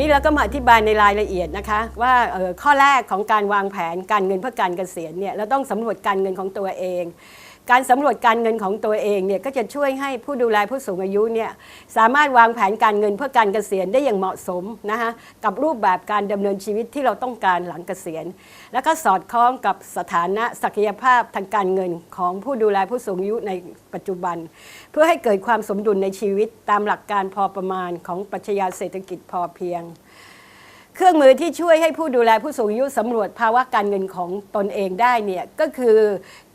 นี้เราก็มาอธิบายในรายละเอียดนะคะ ว่าข้อแรกของการวางแผนการเงินเพื่อการเกษียณเนี่ยเราต้องสำรวจการเงินของตัวเอง การสำรวจการเงินของตัวเองเนี่ยก็จะช่วยให้ผู้ดูแลผู้สูงอายุเนี่ยสามารถวางแผนการเงินเพื่อการเกษียณได้อย่างเหมาะสมนะคะกับรูปแบบการดำเนินชีวิตที่เราต้องการหลังเกษียณ แล้วก็สอดคล้องกับสถานะศักยภาพทางการเงินของผู้ดูแลผู้สูงอายุในปัจจุบัน เพื่อให้เกิดความสมดุลในชีวิตตามหลักการพอประมาณของปรัชญาเศรษฐกิจพอเพียง เครื่องมือที่ช่วยให้ผู้ดูแลผู้สูงอายุสำรวจภาวะการเงินของตนเองได้เนี่ยก็คือ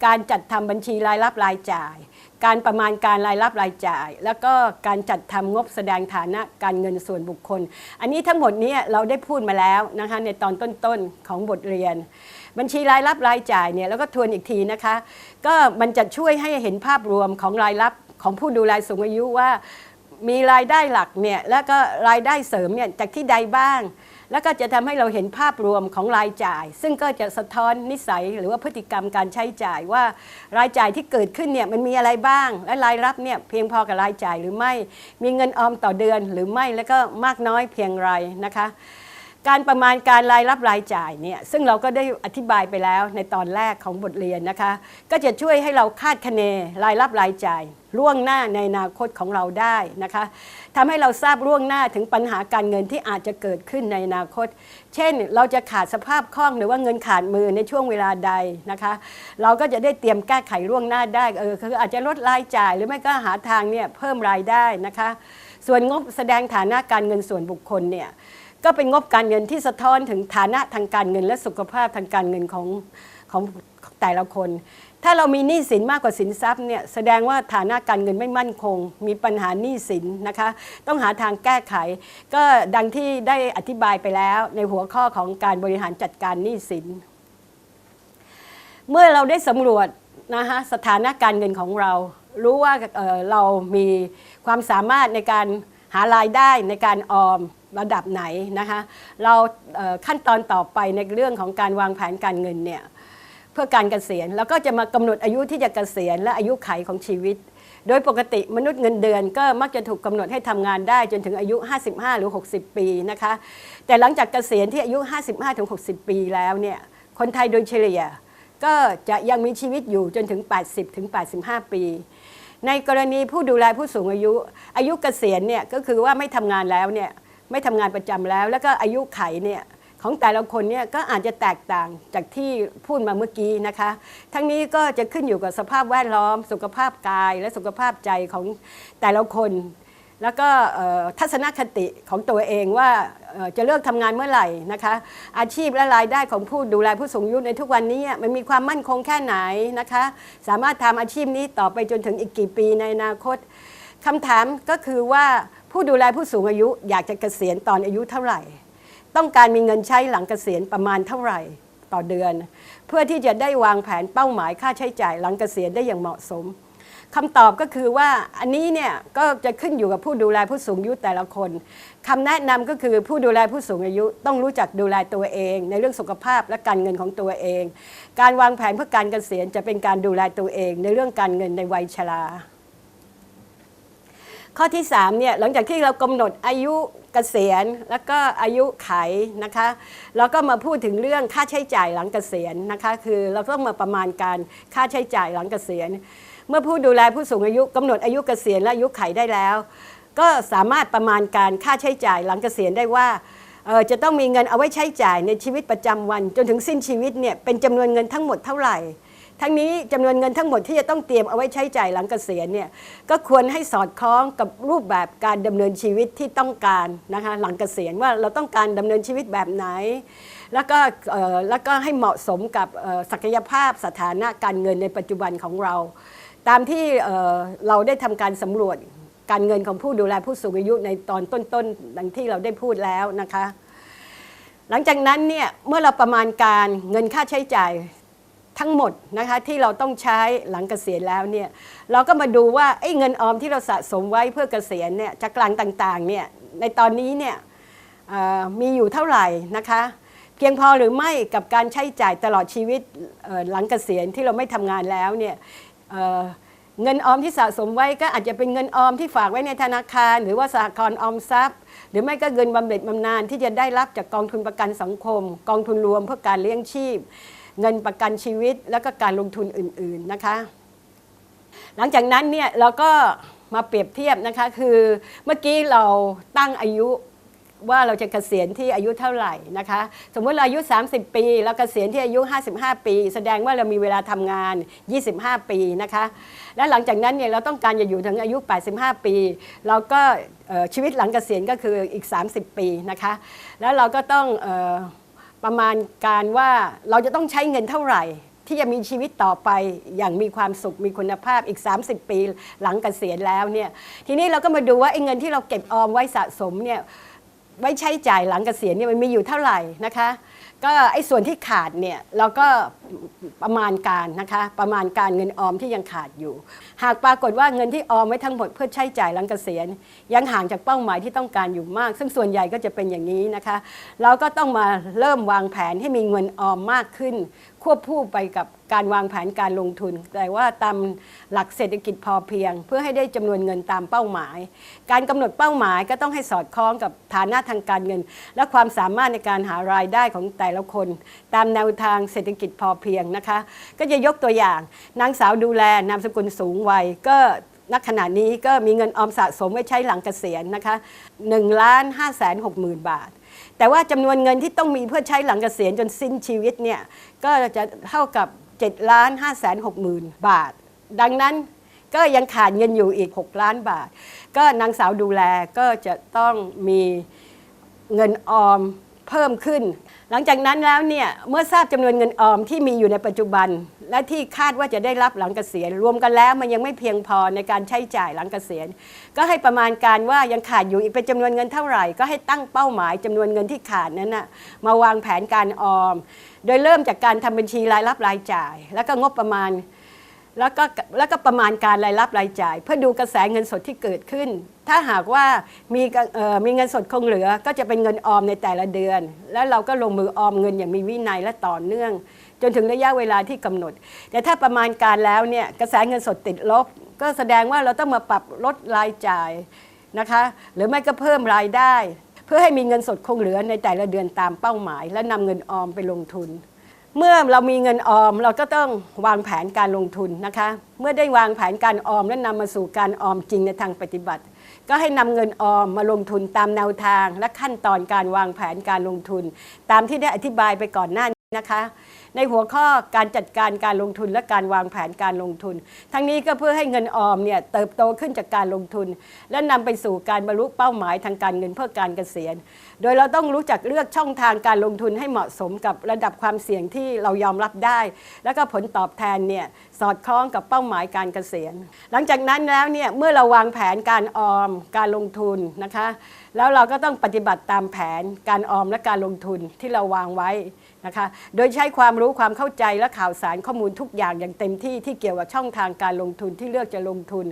การจัดทำบัญชีรายรับรายจ่าย การประมาณการรายรับรายจ่าย แล้วก็การจัดทำงบแสดงฐานะการเงินส่วนบุคคล อันนี้ทั้งหมดนี้เราได้พูดมาแล้วนะคะในตอนต้นๆของบทเรียน บัญชีรายรับรายจ่ายเนี่ยแล้วก็ทวนอีกทีนะคะ ก็มันจะช่วยให้เห็นภาพรวมของรายรับของผู้ดูแลสูงอายุว่ามีรายได้หลักเนี่ยแล้วก็รายได้เสริมเนี่ยจากที่ใดบ้าง แล้วก็จะทำให้เราเห็นภาพรวมของรายจ่าย ซึ่งก็จะสะท้อนนิสัยหรือว่าพฤติกรรมการใช้จ่ายว่ารายจ่ายที่เกิดขึ้นเนี่ยมันมีอะไรบ้าง และรายรับเนี่ยเพียงพอกับรายจ่ายหรือไม่ มีเงินออมต่อเดือนหรือไม่แล้วก็มากน้อยเพียงไรนะคะ การประมาณการรายรับรายจ่ายเนี่ยซึ่งเราก็ได้อธิบายไปแล้วในตอนแรกของบทเรียนนะคะ ก็จะช่วยให้เราคาดคะเนรายรับรายจ่ายล่วงหน้าในอนาคตของเราได้นะคะทำให้เราทราบล่วงหน้าถึงปัญหาการเงินที่อาจจะเกิดขึ้นในอนาคต เช่น เราจะขาดสภาพคล่องหรือว่าเงินขาดมือในช่วงเวลาใดนะคะ เราก็จะได้เตรียมแก้ไขล่วงหน้าได้เออคืออาจจะลดรายจ่ายหรือไม่ก็หาทางเนี่ยเพิ่มรายได้นะคะ ส่วนงบแสดงฐานะการเงินส่วนบุคคลเนี่ย ก็เป็นงบการเงินที่สะท้อนถึงฐานะทางการเงิน และสุขภาพทางการเงินของของแต่ละคน ถ้าเรามีหนี้สินมากกว่าสินทรัพย์เนี่ยแสดงว่าฐานะการเงินไม่มั่นคง มีปัญหาหนี้สินนะคะ ต้องหาทางแก้ไข ก็ดังที่ได้อธิบายไปแล้วในหัวข้อของการบริหารจัดการหนี้สิน เมื่อเราได้สำรวจนะคะสถานะการเงินของเรา รู้ว่าเออเรามีความสามารถในการหารายได้ในการออมระดับไหนนะคะเราเขั้นตอนต่อไปในเรื่องของการวางแผนการเงินเนี่ยเพื่อการเกษียณแล้วก็จะมากำหนดอายุที่จะเกษียณและอายุไขของชีวิต โดยปกติมนุษย์เงินเดือนก็มักจะถูกกำหนดให้ทำงานได้จนถึงอายุ 55 หรือ 60 ปีนะคะแต่หลังจากเกษียณที่อายุ 55 ถึง 60 ปีแล้วเนี่ยคนไทยโดยเฉลี่ยก็จะยังมีชีวิตอยู่จนถึง 80 ถึง 85 ปี ในกรณีผู้ดูแลผู้สูงอายุ อายุเกษียณเนี่ยก็คือว่าไม่ทำงานแล้วเนี่ย ไม่ทำงานประจำแล้ว แล้วก็อายุไขเนี่ยของแต่ละคนเนี่ยก็อาจจะแตกต่างจากที่พูดมาเมื่อกี้นะคะ ทั้งนี้ก็จะขึ้นอยู่กับสภาพแวดล้อม สุขภาพกายและสุขภาพใจของแต่ละคน แล้วก็ทัศนคติของตัวเองว่าจะเลิกทำงานเมื่อไหร่นะคะ อาชีพและรายได้ของผู้ดูแลผู้สูงอายุในทุกวันนี้มันมีความมั่นคงแค่ไหนนะคะ สามารถทำอาชีพนี้ต่อไปจนถึงอีกกี่ปีในอนาคตคำถามก็คือว่า ผู้ดูแลผู้สูงอายุอยากจะเกษียณตอนอายุเท่าไหร่ ต้องการมีเงินใช้หลังเกษียณประมาณเท่าไหร่ต่อเดือน เพื่อที่จะได้วางแผนเป้าหมายค่าใช้จ่ายหลังเกษียณได้อย่างเหมาะสมคำตอบก็คือว่าอันนี้เนี่ยก็จะขึ้นอยู่กับผู้ดูแลผู้สูงอายุแต่ละคนคำแนะนำก็คือผู้ดูแลผู้สูงอายุต้องรู้จักดูแลตัวเอง ในเรื่องสุขภาพและการเงินของตัวเอง การวางแผนเพื่อการเกษียณจะเป็นการดูแลตัวเอง ในเรื่องการเงินในวัยชรา ข้อที่3เนี่ยหลังจากที่เรากำหนดอายุเกษียณแล้วก็อายุไขนะคะเราก็มาพูดถึงเรื่องค่าใช้จ่ายหลังเกษียณนะคะคือเราต้องมาประมาณการค่าใช้จ่ายหลังเกษียณ เมื่อผู้ดูแลผู้สูงอายุกำหนดอายุเกษียณและอายุไขได้แล้ว ก็สามารถประมาณการค่าใช้จ่ายหลังเกษียณได้ว่าจะต้องมีเงินเอาไว้ใช้จ่ายในชีวิตประจำวัน จนถึงสิ้นชีวิตเนี่ยเป็นจำนวนเงินทั้งหมดเท่าไหร่ ทั้งนี้จำนวนเงินทั้งหมดที่จะต้องเตรียมเอาไว้ใช้จ่ายหลังเกษียณเนี่ยก็ควรให้สอดคล้องกับรูปแบบการดำเนินชีวิตที่ต้องการนะคะหลังเกษียณว่าเราต้องการดำเนินชีวิตแบบไหน แล้วก็แล้วก็ให้เหมาะสมกับศักยภาพสถานะการเงินในปัจจุบันของเรา ตามที่เอ่อเราได้ทำการสำรวจการเงินของผู้ดูแลผู้สูงอายุในตอนต้นๆดังที่เราได้พูดแล้วนะคะหลังจากนั้นเนี่ยเมื่อเราประมาณการเงินค่าใช้จ่าย ทั้งหมดนะคะที่เราต้องใช้หลังเกษียณแล้วเนี่ยเราก็มาดูว่าไอ้เงินออมที่เราสะสมไว้เพื่อเกษียณเนี่ยจากกลางต่างๆเนี่ยในตอนนี้เนี่ยมีอยู่เท่าไหร่นะคะเพียงพอหรือไม่กับการใช้จ่ายตลอดชีวิตหลังเกษียณที่เราไม่ทำงานแล้วเนี่ยเเงินออมที่สะสมไว้ก็อาจจะเป็นเงินออมที่ฝากไว้ในธนาคาร หรือว่าสหกรณ์ออมทรัพย์ หรือไม่ก็เงินบำเหน็จบำนาญที่จะได้รับจากกองทุนประกันสังคม กองทุนรวมเพื่อการเลี้ยงชีพ เงินประกันชีวิตแล้วก็การลงทุนอื่นๆนะคะ หลังจากนั้นเนี่ยเราก็มาเปรียบเทียบนะคะคือเมื่อกี้เราตั้งอายุว่าเราจะเกษียณที่อายุเท่าไหร่นะคะ สมมติเราอายุ 30 ปี แล้วเกษียณที่อายุ 55 ปี แสดงว่าเรามีเวลาทำงาน 25 ปีนะคะ และหลังจากนั้นเนี่ยเราต้องการจะอยู่ถึงอายุ 85 ปี เราก็ชีวิตหลังเกษียณก็คืออีก 30 ปีนะคะ แล้วเราก็ต้องอ ประมาณการว่าเราจะต้องใช้เงินเท่าไหร่ ที่จะมีชีวิตต่อไปอย่างมีความสุขมีคุณภาพอีก 30 ปีหลังเกษียณแล้วเนี่ยทีนี้เราก็มาดูว่าไอ้เงินที่เราเก็บออมไว้สะสมเนี่ยไว้ใช้จ่ายหลังเกษียณเนี่ยมันมีอยู่เท่าไหร่นะคะก็ไอ้ส่วนที่ขาดเนี่ยเราก็ประมาณการนะคะประมาณการเงินออมที่ยังขาดอยู่หากปรากฏว่าเงินที่ออมไว้ทั้งหมดเพื่อใช้จ่ายหลังเกษียณ ยังห่างจากเป้าหมายที่ต้องการอยู่มาก ซึ่งส่วนใหญ่ก็จะเป็นอย่างนี้นะคะ เราก็ต้องมาเริ่มวางแผนให้มีเงินออมมากขึ้น ควบคู่ไปกับการวางแผนการลงทุน แต่ว่าตามหลักเศรษฐกิจพอเพียง เพื่อให้ได้จำนวนเงินตามเป้าหมาย การกำหนดเป้าหมายก็ต้องให้สอดคล้องกับฐานะทางการเงิน และความสามารถในการหารายได้ของแต่ละคน ตามแนวทางเศรษฐกิจพอเพียงนะคะ ก็จะยกตัวอย่าง นางสาวดูแลนามสกุลสูงวัยก็ณขณะนี้ก็มีเงินออมสะสมไว้ใช้หลังเกษียณนะคะ1ล้าน5แสน6หมื่นบาท แต่ว่าจำนวนเงินที่ต้องมีเพื่อใช้หลังเกษียณจนสิ้นชีวิตเนี่ยก็จะเท่ากับ7ล้าน5แสน6หมื่นบาท ดังนั้นก็ยังขาดเงินอยู่อีก 6 ล้านบาท ก็นางสาวดูแลก็จะต้องมีเงินออม เพิ่มขึ้น หลังจากนั้นแล้วเนี่ยเมื่อทราบจำนวนเงินออมที่มีอยู่ในปัจจุบัน และที่คาดว่าจะได้รับหลังเกษียณรวมกันแล้วมันยังไม่เพียงพอในการใช้จ่ายหลังเกษียณ ก็ให้ประมาณการว่ายังขาดอยู่อีกเป็นจำนวนเงินเท่าไหร่ก็ให้ตั้งเป้าหมายจำนวนเงินที่ขาดนั้นนะมาวางแผนการออม โดยเริ่มจากการทำบัญชีรายรับรายจ่าย แล้วก็งบประมาณ แล้วก็แล้วก็ประมาณการรายรับรายจ่าย เพื่อดูกระแสเงินสดที่เกิดขึ้น ถ้าหากว่ามีมีเงินสดคงเหลือก็จะเป็นเงินออมในแต่ละเดือน แล้วเราก็ลงมือออมเงินอย่างมีวินัยและต่อเนื่อง จนถึงระยะเวลาที่กำหนด แต่ถ้าประมาณการแล้วเนี่ยกระแสเงินสดติดลบ ก็แสดงว่าเราต้องมาปรับลดรายจ่ายนะคะหรือไม่ก็เพิ่มรายได้ เพื่อให้มีเงินสดคงเหลือในแต่ละเดือนตามเป้าหมาย และนำเงินออมไปลงทุน เมื่อเรามีเงินออมเราก็ต้องวางแผนการลงทุนนะคะ เมื่อได้วางแผนการออมและนำมาสู่การออมจริงในทางปฏิบัติ ก็ให้นำเงินออมมาลงทุนตามแนวทาง และขั้นตอนการวางแผนการลงทุน ตามที่ได้อธิบายไปก่อนหน้านี้นะคะ ในหัวข้อการจัดการการลงทุนและการวางแผนการลงทุน ทั้งนี้ก็เพื่อให้เงินออมเนี่ยเติบโตขึ้นจากการลงทุน และนำไปสู่การบรรลุเป้าหมายทางการเงินเพื่อการเกษียณโดยเราต้องรู้จักเลือกช่องทางการลงทุนให้เหมาะสมกับระดับความเสี่ยงที่เรายอมรับได้ แล้วก็ผลตอบแทนเนี่ยสอดคล้องกับเป้าหมายการเกษียณ หลังจากนั้นแล้วเนี่ยเมื่อเราวางแผนการออมการลงทุนนะคะ แล้วเราก็ต้องปฏิบัติตามแผนการออมและการลงทุนที่เราวางไว้นะคะ โดยใช้ความรู้ความเข้าใจและข่าวสารข้อมูลทุกอย่างอย่างเต็มที่ที่เกี่ยวกับช่องทางการลงทุนที่เลือกจะลงทุน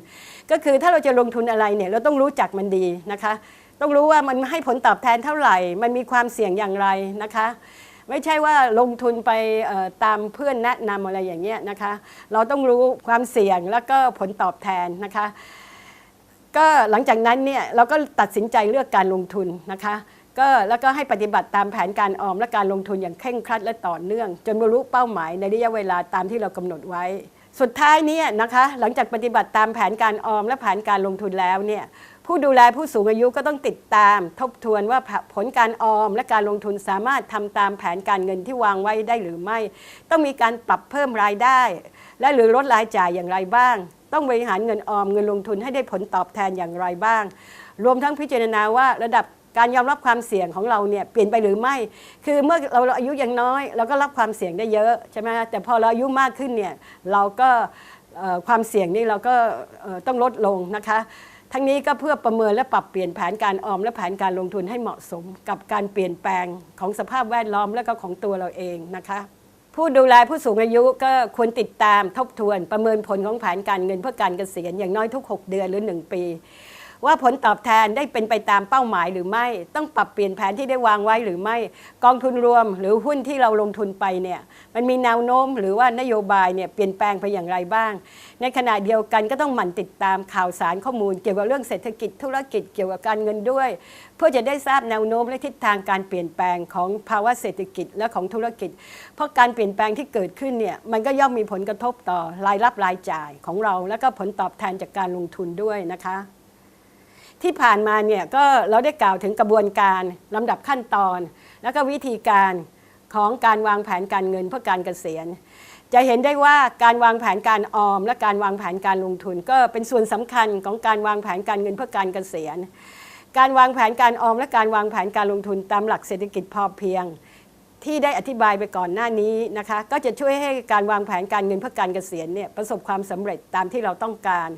ก็คือถ้าเราจะลงทุนอะไรเนี่ยเราต้องรู้จักมันดีนะคะ ต้องรู้ว่ามันให้ผลตอบแทนเท่าไหร่ มันมีความเสี่ยงอย่างไรนะคะ ไม่ใช่ว่าลงทุนไปตามเพื่อนแนะนำอะไรอย่างเงี้ยนะคะ เราต้องรู้ความเสี่ยงแล้วก็ผลตอบแทนนะคะ ก็หลังจากนั้นเนี่ยเราก็ตัดสินใจเลือกการลงทุนนะคะก็แล้วก็ให้ปฏิบัติตามแผนการออมและการลงทุนอย่างเคร่งครัดและต่อเนื่อง จนบรรลุเป้าหมายในระยะเวลาตามที่เรากำหนดไว้ สุดท้ายเนี่ยนะคะ หลังจากปฏิบัติตามแผนการออมและแผนการลงทุนแล้วเนี่ย ผู้ดูแลผู้สูงอายุก็ต้องติดตาม ทบทวนว่าผลการออม และการลงทุนสามารถทำตามแผนการเงินที่วางไว้ได้หรือไม่ ต้องมีการปรับเพิ่มรายได้ และหรือลดรายจ่ายอย่างไรบ้าง ต้องบริหารเงินออมเงินลงทุนให้ได้ผลตอบแทนอย่างไรบ้าง รวมทั้งพิจารณาว่าระดับการยอมรับความเสี่ยงของเราเนี่ยเปลี่ยนไปหรือไม่ คือเมื่อเราอายุยังน้อย เราก็รับความเสี่ยงได้เยอะใช่ไหมแต่พอเราอายุมากขึ้นเนี่ยเราก็ความเสี่ยงนี่เราก็ต้องลดลงนะคะ ทั้งนี้ก็เพื่อประเมินและปรับเปลี่ยนแผนการออมและแผนการลงทุนให้เหมาะสม กับการเปลี่ยนแปลงของสภาพแวดล้อมและก็ของตัวเราเองนะคะผู้ดูแลผู้สูงอายุก็ควรติดตามทบทวนประเมินผลของแผนการเงินเพื่อการเกษียณอย่างน้อยทุก 6 เดือนหรือ 1 ปี ว่าผลตอบแทนได้เป็นไปตามเป้าหมายหรือไม่ ต้องปรับเปลี่ยนแผนที่ได้วางไว้หรือไม่ กองทุนรวมหรือหุ้นที่เราลงทุนไปเนี่ยมันมีแนวโน้มหรือว่านโยบายเนี่ยเปลี่ยนแปลงไปอย่างไรบ้าง ในขณะเดียวกันก็ต้องหมั่นติดตามข่าวสารข้อมูล เกี่ยวกับเรื่องเศรษฐกิจธุรกิจเกี่ยวกับการเงินด้วย เพื่อจะได้ทราบแนวโน้มและทิศทางการเปลี่ยนแปลงของภาวะเศรษฐกิจและของธุรกิจ เพราะการเปลี่ยนแปลงที่เกิดขึ้นเนี่ยมันก็ย่อมมีผลกระทบต่อรายรับรายจ่ายของเรา และก็ผลตอบแทนจากการลงทุนด้วยนะคะ ที่ผ่านมาเนี่ยก็เราได้กล่าวถึงกระบวนการลำดับขั้นตอน แล้วก็วิธีการของการวางแผนการเงินเพื่อการเกษียณ จะเห็นได้ว่าการวางแผนการออม และการวางแผนการลงทุน ก็เป็นส่วนสำคัญของการวางแผนการเงินเพื่อการเกษียณ การวางแผนการออม และการวางแผนการลงทุนตามหลักเศรษฐกิจพอเพียง ที่ได้อธิบายไปก่อนหน้านี้นะคะก็จะช่วยให้การวางแผนการเงินเพื่อการเกษียณเนี่ยประสบความสำเร็จตามที่เราต้องการ